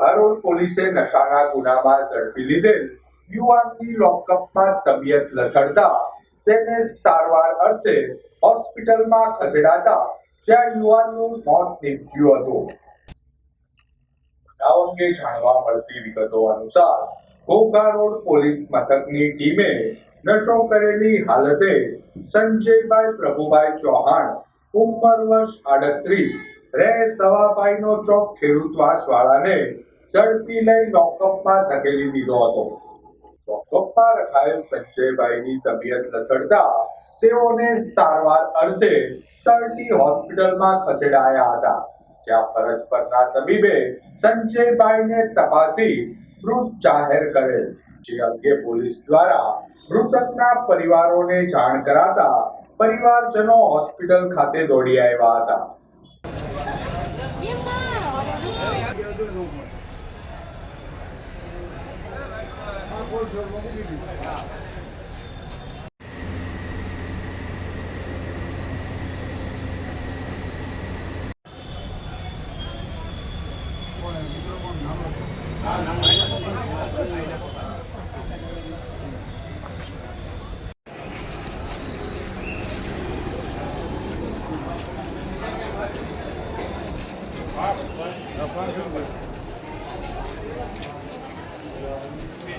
હારોલ પોલીસે નશાના ગુનામાં ઝડપી લીધેલ. યુવાનની લોકઅપમાં તબિયત લથડતા તેને સારવાર અર્થે હોસ્પિટલમાં ખસેડાતા જ્યાં યુવાનનું મોત નીપજ્યું હતું. બનાવ અંગે જાણવા મળતી વિગતો અનુસાર, ઘોઘા રોડ પોલીસ મથકની ટીમે નશો કરેલી હાલતે સંજયભાઈ પ્રભુભાઈ ચૌહાણ, ઉંમર વર્ષ આડત્રીસ, રે સવાભાઈનો ચોક ખેડૂતવાસ વાળાને ઝડપી લઈ લોકઅપમાં ધકેલી દીધો હતો. લોકઅપમાં રખાયેલ સંજયભાઈની તબિયત લથડતા તેઓને સારવાર અર્થે સરટી હોસ્પિટલમાં ખસેડાયા હતા, જ્યાં ફરજ પરના તબીબે સંજયભાઈને તપાસી મૃત જાહેર કરેલ. જે અંગે પોલીસ દ્વારા મૃતકના પરિવારોને જાણ કરાતા પરિવારજનો હોસ્પિટલ ખાતે દોડી આવ્યા હતા. 아, 맞아. 나 빠져. 야.